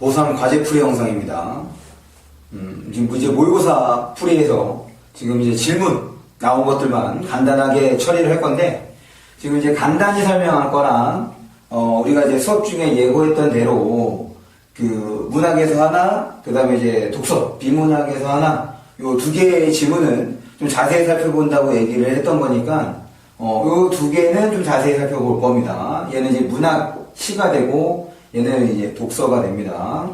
고3 과제 풀이 영상입니다. 음, 지금 이제 모의고사 풀이에서 지금 이제 질문 나온 것들만 간단하게 처리를 할 건데, 지금 이제 간단히 설명할 거랑, 어, 우리가 이제 수업 중에 예고했던 대로, 그, 문학에서 하나, 그 다음에 이제 독서, 비문학에서 하나, 요 두 개의 지문은 좀 자세히 살펴본다고 얘기를 했던 거니까, 어, 요 두 개는 좀 자세히 살펴볼 겁니다. 얘는 이제 문학 시가 되고, 얘는 이제 독서가 됩니다.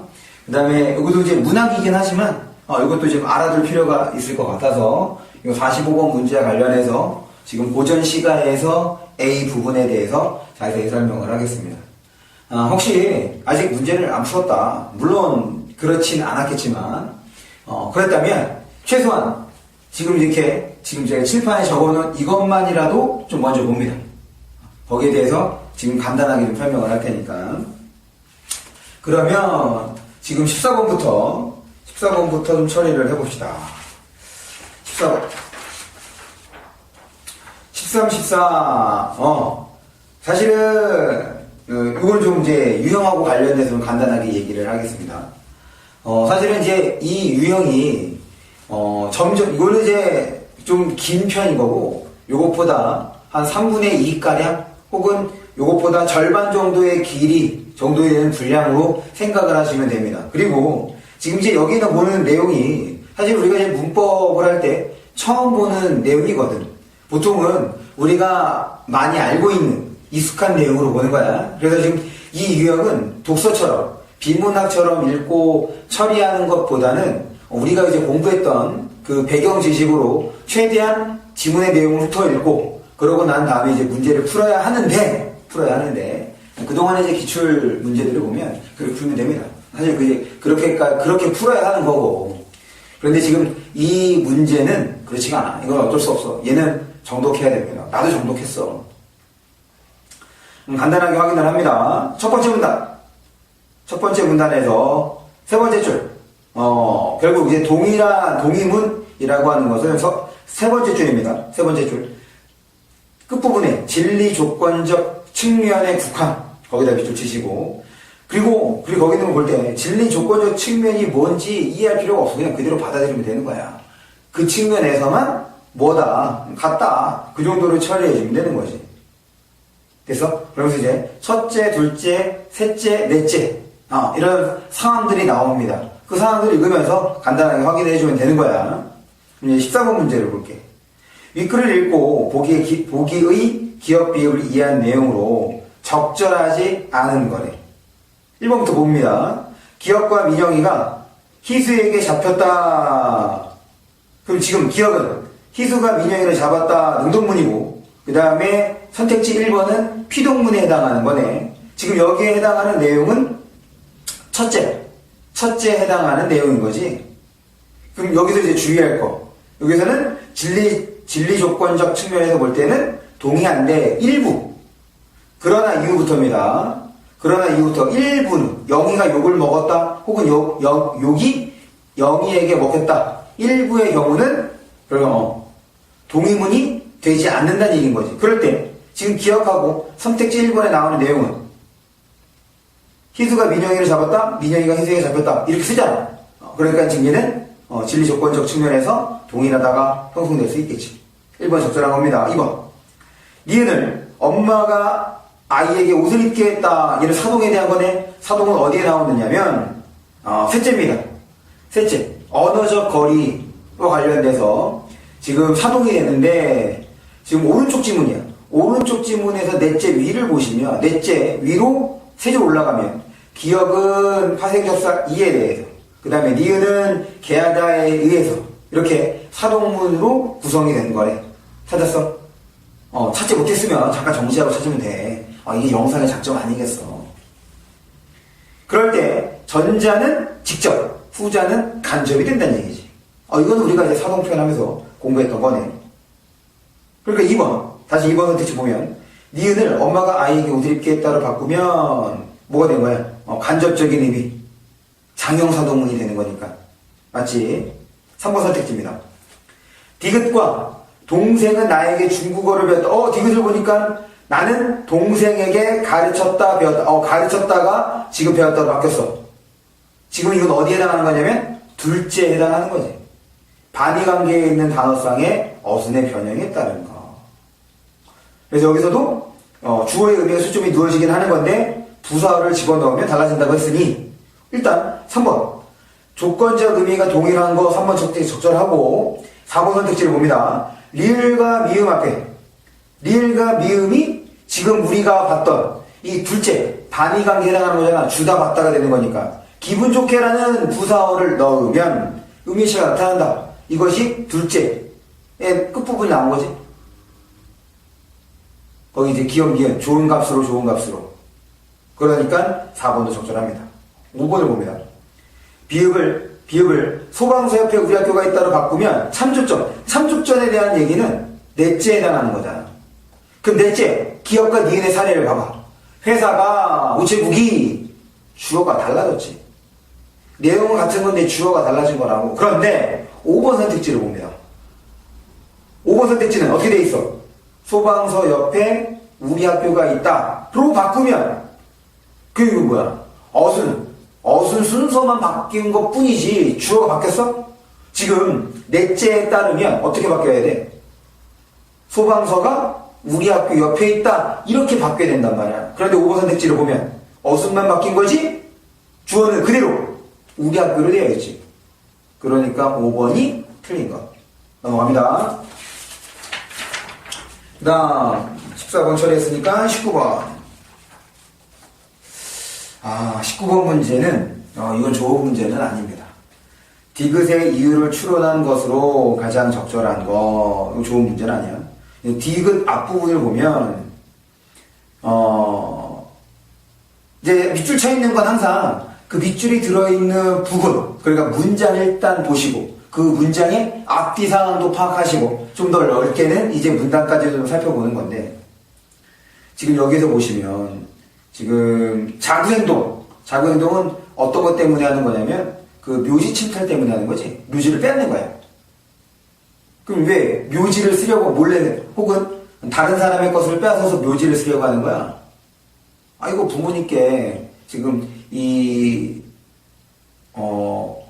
그 다음에 이것도 이제 문학이긴 하지만, 어, 이것도 좀 알아둘 필요가 있을 것 같아서, 이 45번 문제와 관련해서 지금 고전 시가에서 A 부분에 대해서 자세히 설명을 하겠습니다. 아, 혹시 아직 문제를 안 풀었다. 물론 그렇진 않았겠지만, 어, 그랬다면 최소한 지금 이렇게 지금 제가 칠판에 적어놓은 이것만이라도 좀 먼저 봅니다. 거기에 대해서 지금 간단하게 좀 설명을 할 테니까. 그러면 지금 14번부터 14번부터 좀 처리를 해봅시다. 14번. 13, 14. 어. 사실은 어, 이걸 좀 이제 유형하고 관련돼서 좀 간단하게 얘기를 하겠습니다. 어, 사실은 이제 이 유형이 어, 점점 이거는 이제 좀 긴 편인 거고 요것보다 한 3분의 2가량 혹은 요것보다 절반 정도의 길이 되는 분량으로 생각을 하시면 됩니다. 그리고 지금 이제 여기는 보는 내용이 사실 우리가 이제 문법을 할 때 처음 보는 내용이거든. 보통은 우리가 많이 알고 있는 익숙한 내용으로 보는 거야. 그래서 지금 이 유형은 독서처럼 비문학처럼 읽고 처리하는 것보다는 우리가 이제 공부했던 그 배경 지식으로 최대한 지문의 내용을 훑어 읽고 그러고 난 다음에 이제 문제를 풀어야 하는데 풀어야 하는데 그동안에 이제 기출 문제들을 보면 그렇게 풀면 됩니다. 사실 그게 그렇게 그렇게 풀어야 하는 거고 그런데 지금 이 문제는 그렇지가 않아. 이건 어쩔 수 없어. 얘는 정독해야 됩니다. 나도 정독했어. 음, 간단하게 확인을 합니다. 첫 번째 문단. 첫 번째 문단에서 세 번째 줄. 어, 결국 이제 동일한 동의문이라고 하는 것은 서- 세 번째 줄입니다. 세 번째 줄. 끝부분에 진리 조건적 측면에 국한. 거기다 밑줄 치시고. 그리고, 그리고 거기 있는 걸 볼 때 진리 조건적 측면이 뭔지 이해할 필요가 없어. 그냥 그대로 받아들이면 되는 거야. 그 측면에서만 뭐다, 같다. 그 정도로 처리해 주면 되는 거지. 그래서 그러면서 이제 첫째, 둘째, 셋째, 넷째 아, 이런 상황들이 나옵니다. 그 상황들을 읽으면서 간단하게 확인해 주면 되는 거야. 이제 14번 문제를 볼게. 윗글을 읽고 보기의, 기, 보기의 기업 비율을 이해한 내용으로 적절하지 않은 거래. 1번부터 봅니다. 기업과 민영이가 희수에게 잡혔다. 그럼 지금 기억은 희수가 민영이를 잡았다 능동문이고 그 다음에 선택지 1번은 피동문에 해당하는 거네. 지금 여기에 해당하는 내용은 첫째, 첫째 해당하는 내용인 거지. 그럼 여기서 이제 주의할 거. 여기서는 진리 진리 조건적 측면에서 볼 때는 동의한데 일부. 그러나 이후부터입니다. 그러나 이후부터 일부는 영희가 욕을 먹었다 혹은 욕, 욕, 욕이 영희에게 먹혔다. 일부의 경우는 그럼 동의문이 되지 않는다는 얘기인 거지. 그럴 때 지금 기억하고 선택지 1번에 나오는 내용은 희수가 민영이를 잡았다, 민영이가 희수에게 잡혔다 이렇게 쓰잖아. 어, 그러니까 지금 얘는 어, 진리 조건적 측면에서 동일하다가 형성될 수 있겠지. 1번 적절한 겁니다. 2번 니은을 엄마가 아이에게 옷을 입게 했다. 얘는 사동에 대한 거네. 사동은 어디에 나오느냐면 어, 셋째입니다. 셋째 언어적 거리와 관련돼서 지금 사동이 되는데 지금 오른쪽 지문이야. 오른쪽 지문에서 넷째 위를 보시면 넷째 위로 세줄 올라가면 기억은 파생접사 이에 대해서 그 다음에 니은은 개하다에 의해서 이렇게 사동문으로 구성이 된 거래. 찾았어? 어, 찾지 못했으면 잠깐 정지하고 찾으면 돼. 아, 이게 영상의 장점 아니겠어. 그럴 때 전자는 직접, 후자는 간접이 된다는 얘기지. 어, 이건 우리가 이제 사동 표현하면서 공부했던 거네. 그러니까 2번, 다시 2번 선택지 보면 니은을 엄마가 아이에게 옷을 입게 했다로 바꾸면 뭐가 된 거야? 어, 간접적인 의미. 장형사동문이 되는 거니까. 맞지? 3번 선택지입니다. 디귿과 동생은 나에게 중국어를 배웠다. 어, 디귿을 보니까 나는 동생에게 가르쳤다 배웠다. 어, 가르쳤다가 지금 배웠다로 바뀌었어. 지금 이건 어디에 해당하는 거냐면 둘째에 해당하는 거지. 반의 관계에 있는 단어상의 어순의 변형에 따른 거. 그래서 여기서도 어, 주어의 의미가 수점이 누워지긴 하는 건데 부사어를 집어넣으면 달라진다고 했으니 일단 3번 조건적 의미가 동일한 거 3번 적절히 적절하고 4번 선택지를 봅니다. 리을과 미음 앞에 리을과 미음이 지금 우리가 봤던 이 둘째 반의 해당하는 거잖아. 주다 받다가 되는 거니까 기분 좋게라는 부사어를 넣으면 의미시가 나타난다. 이것이 둘째의 끝부분이 나온 거지. 거기 이제 기억, 기억, 좋은 값으로 좋은 값으로. 그러니까 4번도 적절합니다. 5번을 봅니다. 비읍을, 비읍을 소방서 옆에 우리 학교가 있다로 바꾸면 참조점. 참조점에 대한 얘기는 넷째에 해당하는 거잖아. 그럼 넷째, 기업과 니은의 사례를 봐봐. 회사가 우체국이 주어가 달라졌지. 내용은 같은 건데 주어가 달라진 거라고. 그런데 5번 선택지를 봅니다. 5번 선택지는 어떻게 돼 있어? 소방서 옆에 우리 학교가 있다. 로 바꾸면 그게 뭐야? 어순. 어순 순서만 바뀐 것 뿐이지 주어가 바뀌었어? 지금 넷째에 따르면 어떻게 바뀌어야 돼? 소방서가 우리 학교 옆에 있다. 이렇게 바뀌어야 된단 말이야. 그런데 5번 선택지를 보면 어순만 바뀐 거지? 주어는 그대로 우리 학교로 되어야겠지. 그러니까 5번이 틀린 거. 넘어갑니다. 그 다음 14번 처리했으니까 19번 아 19번 문제는 어, 이건 좋은 문제는 아닙니다 디귿의 이유를 추론한 것으로 가장 적절한 거 좋은 문제는 아니야 이 디귿 앞부분을 보면 어 이제 밑줄 쳐 있는 건 항상 그 밑줄이 들어있는 부분 그러니까 문장을 일단 보시고 그 문장의 앞뒤 상황도 파악하시고 좀 더 넓게는 이제 문단까지 좀 살펴보는 건데 지금 여기서 보시면 지금 자구행동 자구행동은 어떤 것 때문에 하는 거냐면 그 묘지 침탈 때문에 하는 거지. 묘지를 빼는 거야 그럼 왜 묘지를 쓰려고 몰래 혹은 다른 사람의 것을 빼앗아서 묘지를 쓰려고 하는 거야 아 이거 부모님께 지금 이 어,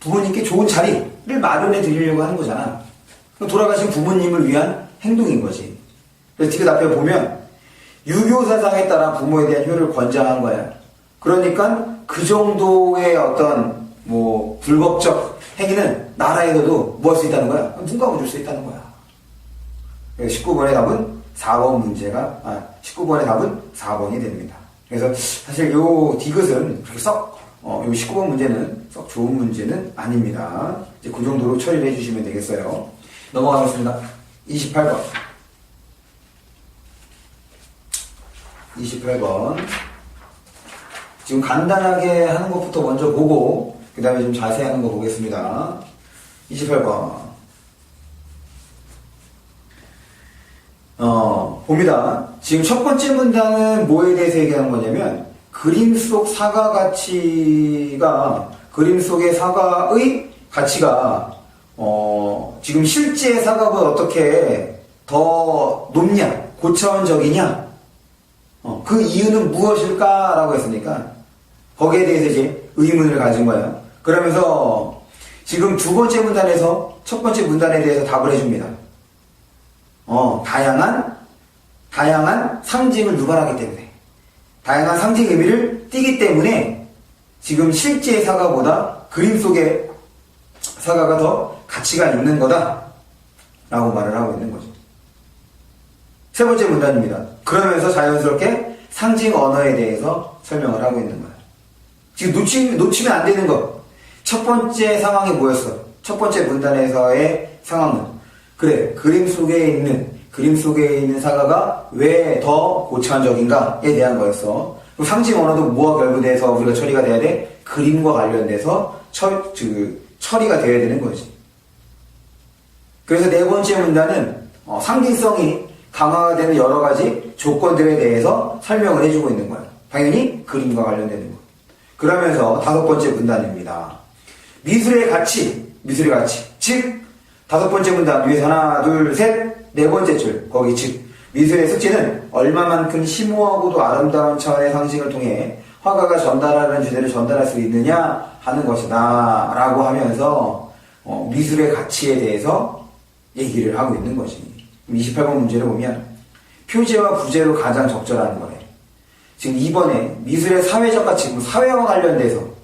부모님께 좋은 자리를 마련해 드리려고 하는 거잖아. 돌아가신 부모님을 위한 행동인 거지. 그래서 디귿 앞에 보면 유교 사상에 따라 부모에 대한 효를 권장한 거야. 그러니까 그 정도의 어떤 뭐 불법적 행위는 나라에서도 뭐 할 수 있다는 거야? 눈 감아 줄 수 있다는 거야. 19번의 답은 4번 문제가 아 19번의 답은 4번이 됩니다. 그래서 사실 요 디귿은 그렇게 썩 어, 요 19번 문제는 썩 좋은 문제는 아닙니다. 이제 그 정도로 처리를 해주시면 되겠어요. 넘어가겠습니다. 28번. 28번. 지금 간단하게 하는 것부터 먼저 보고, 그 다음에 좀 자세히 하는 거 보겠습니다. 28번. 어, 봅니다. 지금 첫 번째 문단은 뭐에 대해서 얘기하는 거냐면, 그림 속 사과 가치가, 그림 속의 사과의 가치가, 어, 지금 실제 사과보다 어떻게 더 높냐, 고차원적이냐, 어, 그 이유는 무엇일까라고 했으니까, 거기에 대해서 이제 의문을 가진 거예요. 그러면서 지금 두 번째 문단에서 첫 번째 문단에 대해서 답을 해줍니다. 어, 다양한, 다양한 상징을 유발하기 때문에. 다양한 상징 의미를 띠기 때문에 지금 실제 사과보다 그림 속의 사과가 더 가치가 있는 거다. 라고 말을 하고 있는 거죠. 세 번째 문단입니다. 그러면서 자연스럽게 상징 언어에 대해서 설명을 하고 있는 거야. 지금 놓치, 놓치면 안 되는 것. 첫 번째 상황이 뭐였어? 첫 번째 문단에서의 상황은 그래 그림 속에 있는 그림 속에 있는 사과가 왜 더 고차원적인가에 대한 거였어. 상징 언어도 뭐와 결부돼서 우리가 처리가 돼야 돼? 그림과 관련돼서 처, 그, 처리가 돼야 되는 거지. 그래서 네 번째 문단은 어, 상징성이 강화가 되는 여러 가지 조건들에 대해서 설명을 해주고 있는 거야. 당연히 그림과 관련되는 거. 그러면서 다섯 번째 문단입니다. 미술의 가치, 미술의 가치. 즉, 다섯 번째 문단 위에서 하나, 둘, 셋, 네 번째 줄. 거기 즉, 미술의 숙제는 얼마만큼 심오하고도 아름다운 차원의 상징을 통해 화가가 전달하는 주제를 전달할 수 있느냐 하는 것이다 라고 하면서 어, 미술의 가치에 대해서 얘기를 하고 있는 거지 28번 문제를 보면 표제와 부제로 가장 적절한 거래 지금 이번에 미술의 사회적 가치 그럼 사회와 관련돼서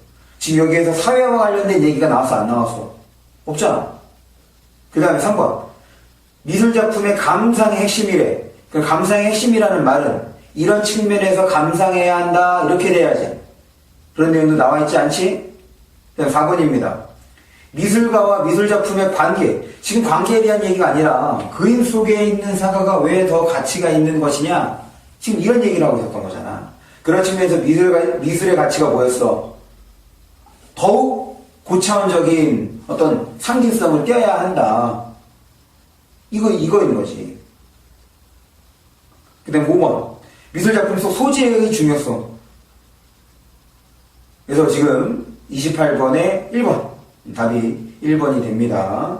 지금 여기에서 사회와 관련된 얘기가 나왔어 안 나왔어 없잖아 그 다음에 3번 미술 작품의 감상의 핵심이래. 그 감상의 핵심이라는 말은 이런 측면에서 감상해야 한다 이렇게 돼야지. 그런 내용도 나와 있지 않지? 그다음 4번입니다. 미술가와 미술 작품의 관계. 지금 관계에 대한 얘기가 아니라 그림 속에 있는 사과가 왜 더 가치가 있는 것이냐? 지금 이런 얘기를 하고 있었던 거잖아. 그런 측면에서 미술, 미술의 가치가 뭐였어? 더욱 고차원적인 어떤 상징성을 띄어야 한다. 이거, 이거인 거지. 그 다음 5번. 미술작품 속 소재의 중요성. 그래서 지금 28번에 1번. 답이 1번이 됩니다.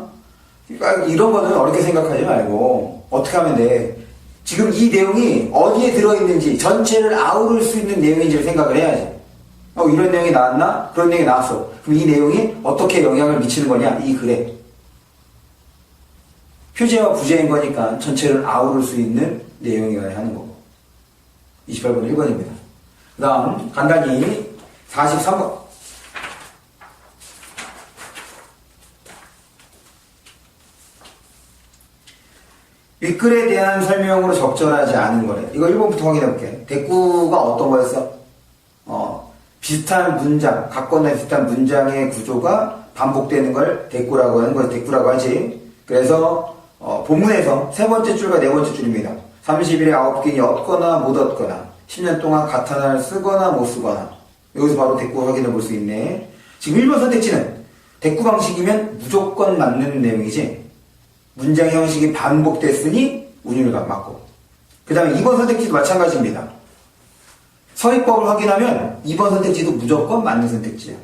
그러니까 이런 거는 어렵게 생각하지 말고, 어떻게 하면 돼? 지금 이 내용이 어디에 들어있는지, 전체를 아우를 수 있는 내용인지를 생각을 해야지. 어, 이런 내용이 나왔나? 그런 내용이 나왔어. 그럼 이 내용이 어떻게 영향을 미치는 거냐? 이 글에. 표제와 부제인 거니까 전체를 아우를 수 있는 내용이어야 하는 거고. 28번 1번입니다. 그 다음, 간단히 43번. 윗글에 대한 설명으로 적절하지 않은 거래. 이거 1번부터 확인해 볼게. 대꾸가 어떤 거였어? 어, 비슷한 문장, 각건나 비슷한 문장의 구조가 반복되는 걸 대꾸라고 하는 걸 대꾸라고 하지. 그래서 어, 본문에서 세 번째 줄과 네 번째 줄입니다. 30일에 아홉 개니 얻거나 못 얻거나 10년 동안 같은 하나를 쓰거나 못 쓰거나 여기서 바로 대꾸 확인해 볼 수 있네. 지금 1번 선택지는 대꾸 방식이면 무조건 맞는 내용이지 문장 형식이 반복됐으니 운율을 맞고 그 다음에 2번 선택지도 마찬가지입니다. 서리법을 확인하면 2번 선택지도 무조건 맞는 선택지야.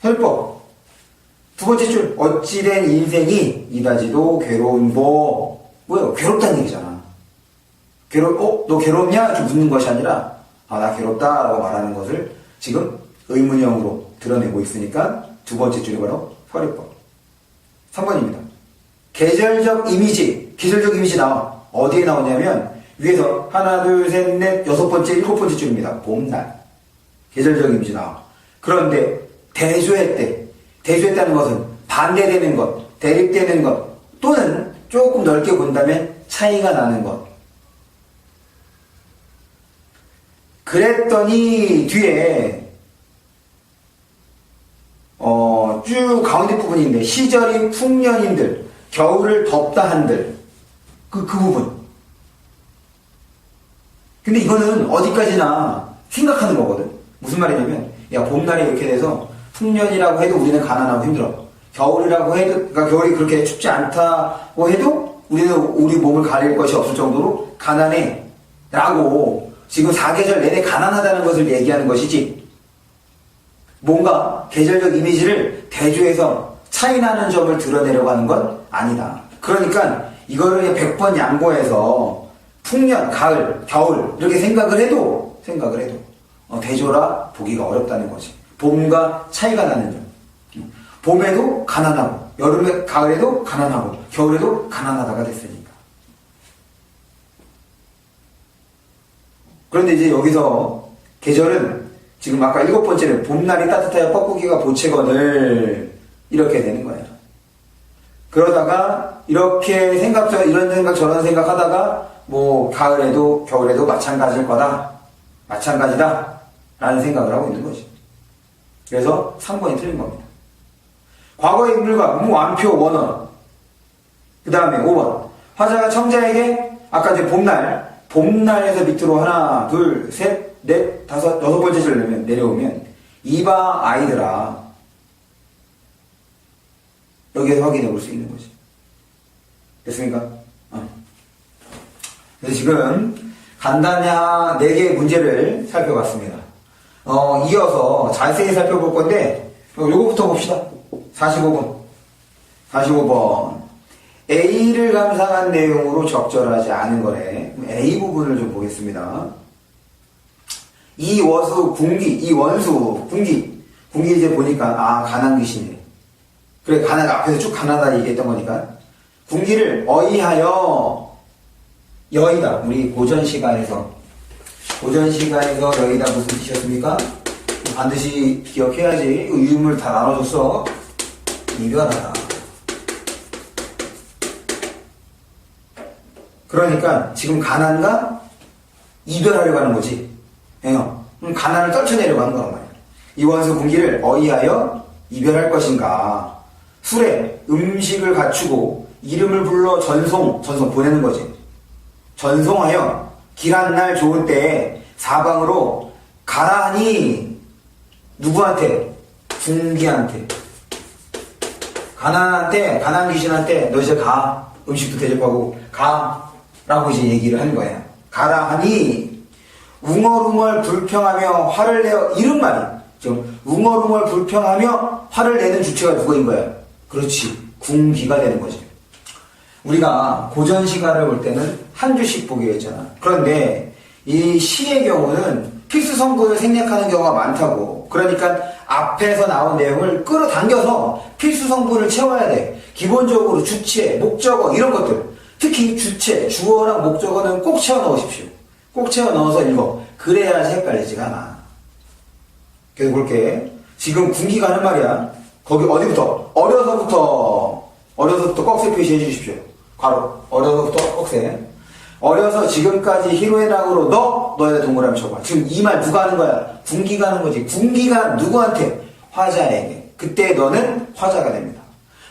서리법. 두 번째 줄. 어찌된 인생이 이다지도 괴로운 거. 뭐야 괴롭다는 얘기잖아. 괴롭 어? 너 괴롭냐? 이렇게 묻는 것이 아니라 아 나 괴롭다 라고 말하는 것을 지금 의문형으로 드러내고 있으니까 두 번째 줄이 바로 서리법. 3번입니다. 계절적 이미지 계절적 이미지 나와. 어디에 나오냐면 위에서 하나 둘 셋 넷 여섯 번째 일곱 번째 줄입니다 봄날 계절적 이미지 나와 그런데 대조회 때 대조했다는 것은 반대되는 것, 대립되는 것, 또는 조금 넓게 본다면 차이가 나는 것. 그랬더니 뒤에 어, 쭉 가운데 부분인데 시절이 풍년인들, 겨울을 덥다 한들 그, 그 부분. 근데 이거는 어디까지나 생각하는 거거든. 무슨 말이냐면 야 봄날이 이렇게 돼서 풍년이라고 해도 우리는 가난하고 힘들어. 겨울이라고 해도, 그러니까 겨울이 그렇게 춥지 않다고 해도 우리는 우리 몸을 가릴 것이 없을 정도로 가난해. 라고 지금 사계절 내내 가난하다는 것을 얘기하는 것이지. 뭔가 계절적 이미지를 대조해서 차이나는 점을 드러내려고 하는 건 아니다. 그러니까 이거를 100번 양보해서 풍년, 가을, 겨울 이렇게 생각을 해도 생각을 해도 어, 대조라 보기가 어렵다는 거지. 봄과 차이가 나는 점. 봄에도 가난하고, 여름에, 가을에도 가난하고, 겨울에도 가난하다가 됐으니까. 그런데 이제 여기서 계절은 지금 아까 일곱 번째는 봄날이 따뜻하여 뻐꾸기가 보채건을 이렇게 되는 거예요. 그러다가 이렇게 생각, 이런 생각, 저런 생각 하다가 뭐 가을에도 겨울에도 마찬가지일 거다. 마찬가지다. 라는 생각을 하고 있는 거지. 그래서 3번이 틀린 겁니다. 과거의 인물과 무완표 원언. 그 다음에 5번. 화자가 청자에게 아까 이제 봄날, 봄날에서 밑으로 하나, 둘, 셋, 넷, 다섯, 여섯 번째 줄 내면, 내려오면 이봐 아이들아. 여기에서 확인해 볼 수 있는 거지. 됐습니까? 어. 그래서 지금 간단히 4개의 문제를 살펴봤습니다. 어, 이어서 자세히 살펴볼 건데, 요거부터 봅시다. 45번. 45번. A를 감상한 내용으로 적절하지 않은 거래. A 부분을 좀 보겠습니다. 이 워수 궁기, 이 원수 궁기, 궁기 이제 보니까 아 가난 귀신이네. 그래 가난 앞에서 쭉 가나다 얘기했던 거니까 궁기를 어이하여 여의다. 우리 고전 시간에서 고전 시간에서 여의다 무슨 뜻이었습니까? 반드시 기억해야지. 유물 다 나눠줬어. 이별하다. 그러니까 지금 가난과 이별하려고 하는 거지. 예. 그럼 가난을 떨쳐내려고 하는 거란 말이야. 이원수 군기를 어이하여 이별할 것인가. 술에 음식을 갖추고 이름을 불러 전송, 전송 보내는 거지. 전송하여 길한 날 좋은 때에 사방으로 가라하니 누구한테? 군기한테. 가난한테, 가난 귀신한테 너 이제 가. 음식도 대접하고 가. 라고 이제 얘기를 하는 거야. 가라 하니 웅얼웅얼 불평하며 화를 내어 이런 말이 좀 웅얼웅얼 불평하며 화를 내는 주체가 누구인 거야? 그렇지. 궁기가 되는 거지. 우리가 고전 시가를 볼 때는 한 주씩 보기로 했잖아. 그런데 이 시의 경우는 필수 성분을 생략하는 경우가 많다고. 그러니까 앞에서 나온 내용을 끌어당겨서 필수 성분을 채워야 돼. 기본적으로 주체, 목적어 이런 것들. 특히 주체, 주어랑 목적어는 꼭 채워 넣으십시오. 꼭 채워 넣어서 읽어. 그래야지 헷갈리지가 않아. 계속 볼게. 지금 군기가 하는 말이야. 거기 어디부터? 어려서부터, 어려서부터 꺽쇠 표시해 주십시오. 바로, 어려서부터 꺽쇠. 어려서 지금까지 희로애락으로 너, 너의 동그라미 쳐봐. 지금 이 말 누가 하는 거야? 군기가 하는 거지. 군기가 누구한테? 화자에게. 그때 너는 화자가 됩니다.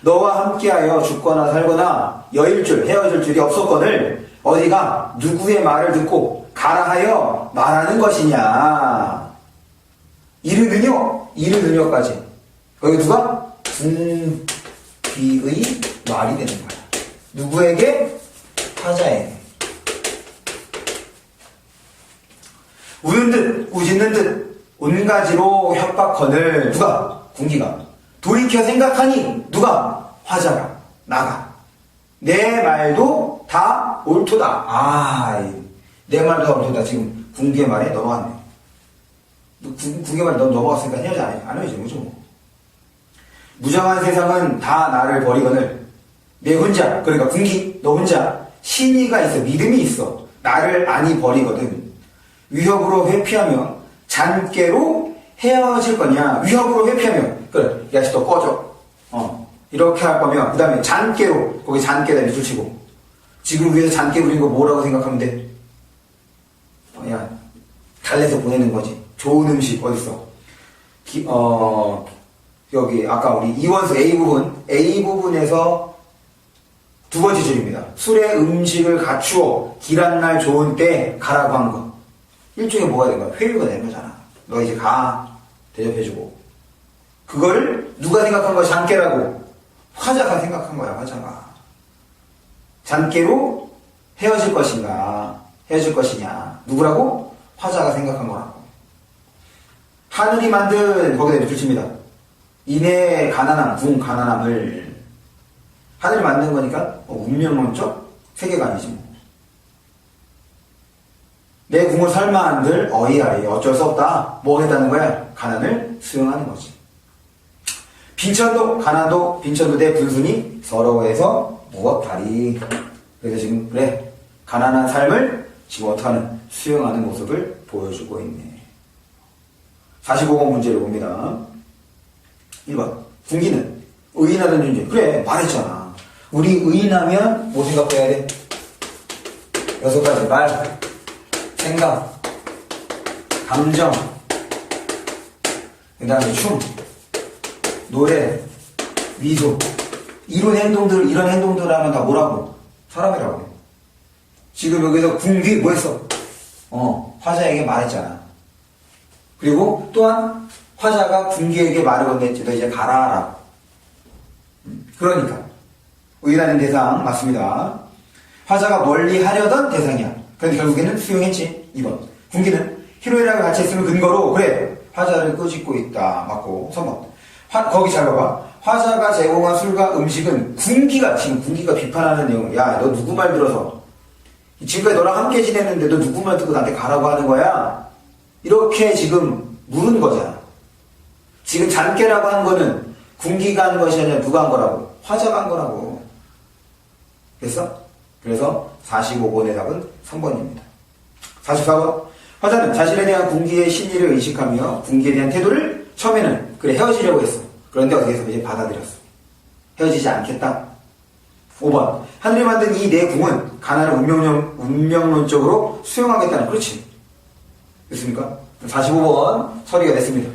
너와 함께하여 죽거나 살거나 여일 줄, 헤어질 줄이 없었거늘 어디가 누구의 말을 듣고 가라 하여 말하는 것이냐. 이르느뇨, 이르느뇨까지. 여기 누가? 군귀의 말이 되는 거야. 누구에게? 화자에게. 우는 듯, 우짖는 듯, 온가지로 협박건을 누가? 군기가. 돌이켜 생각하니 누가? 화자가. 나가. 내 말도 다 옳도다. 아, 이- 내 말도 다 옳도다. 지금 군기의 말에 넘어갔네. 군, 군기의 말에 넘- 넘어갔으니까 헤어지 안, 해. 안 헤어지는 거죠. 뭐. 무정한 세상은 다 나를 버리거늘 내 혼자 그러니까 군기 너 혼자 신의가 있어 믿음이 있어 나를 아니 버리거든 위협으로 회피하며 잔깨로 헤어질 거냐? 위협으로 회피하면. 그래 야씨 너 꺼져. 어. 이렇게 할 거면 그 다음에 잔깨로 거기 잔깨다 밑줄 치고. 지금 위에서 잔깨 부린 거 뭐라고 생각하면 돼? 어, 야 달래서 보내는 거지. 좋은 음식 어딨어? 기- 어 여기 아까 우리 이원수 A 부분. A 부분에서 두 번째 줄입니다. 술에 음식을 갖추어 길한 날 좋은 때 가라고 한 거. 일종의 뭐가 된 거야? 회유가 된 거잖아. 너 이제 가 대접해주고 그거를 누가 생각한 거야? 잔깨라고 화자가 생각한 거야. 화자가 잔깨로 헤어질 것인가 헤어질 것이냐 누구라고? 화자가 생각한 거라고. 하늘이 만든 거기다 밑줄 칩니다. 인의 가난함, 궁 가난함을 하늘이 만든 거니까 어, 운명론적 세계관이지 뭐. 내 궁을 설마한들 어이하리 어쩔 수 없다. 뭐 했다는 거야? 가난을 수용하는 거지. 빈천도 가난도 빈천도 내 분순이 서러워해서 무엇하리. 그래서 지금 그래 가난한 삶을 지금 어떡하는 수용하는 모습을 보여주고 있네. 45번 문제를 봅니다. 1번. 군기는 의인하던 존재. 그래, 말했잖아. 우리 의인하면 뭐 생각해야 돼? 여섯 가지. 말, 생각, 감정, 그 다음에 춤, 노래, 미소. 이런 행동들, 이런 행동들 하면 다 뭐라고? 사람이라고 해. 지금 여기서 군기 뭐 했어? 어, 화자에게 말했잖아. 그리고 또한 화자가 군기에게 말을 건넸지 너 이제 가라라 음, 그러니까 의라는 대상 맞습니다 화자가 멀리 하려던 대상이야 그런데 결국에는 수용했지 2번 군기는 희로애락을 같이 했으면 근거로 그래 화자를 꾸짖고 있다 맞고 3번 화, 거기 잘 봐봐 화자가 제공한 술과 음식은 군기가 지금 군기가 비판하는 내용 야 너 누구 말 들어서 지금까지 너랑 함께 지냈는데 너 누구 말 듣고 나한테 가라고 하는 거야 이렇게 지금 물은 거잖아. 지금 잔깨라고 한 거는 군기가 한 것이 아니라 누가 한 거라고? 화자가 한 거라고. 됐어? 그래서 45번의 답은 3번입니다. 44번. 화자는 자신에 대한 군기의 신의를 의식하며 군기에 대한 태도를 처음에는 그래 헤어지려고 했어. 그런데 어떻게 해서 이제 받아들였어. 헤어지지 않겠다. 5번. 하늘이 만든 이 내 궁은 가난을 운명론, 운명론적으로 수용하겠다는, 그렇지. 됐습니까? 45번 처리가 됐습니다.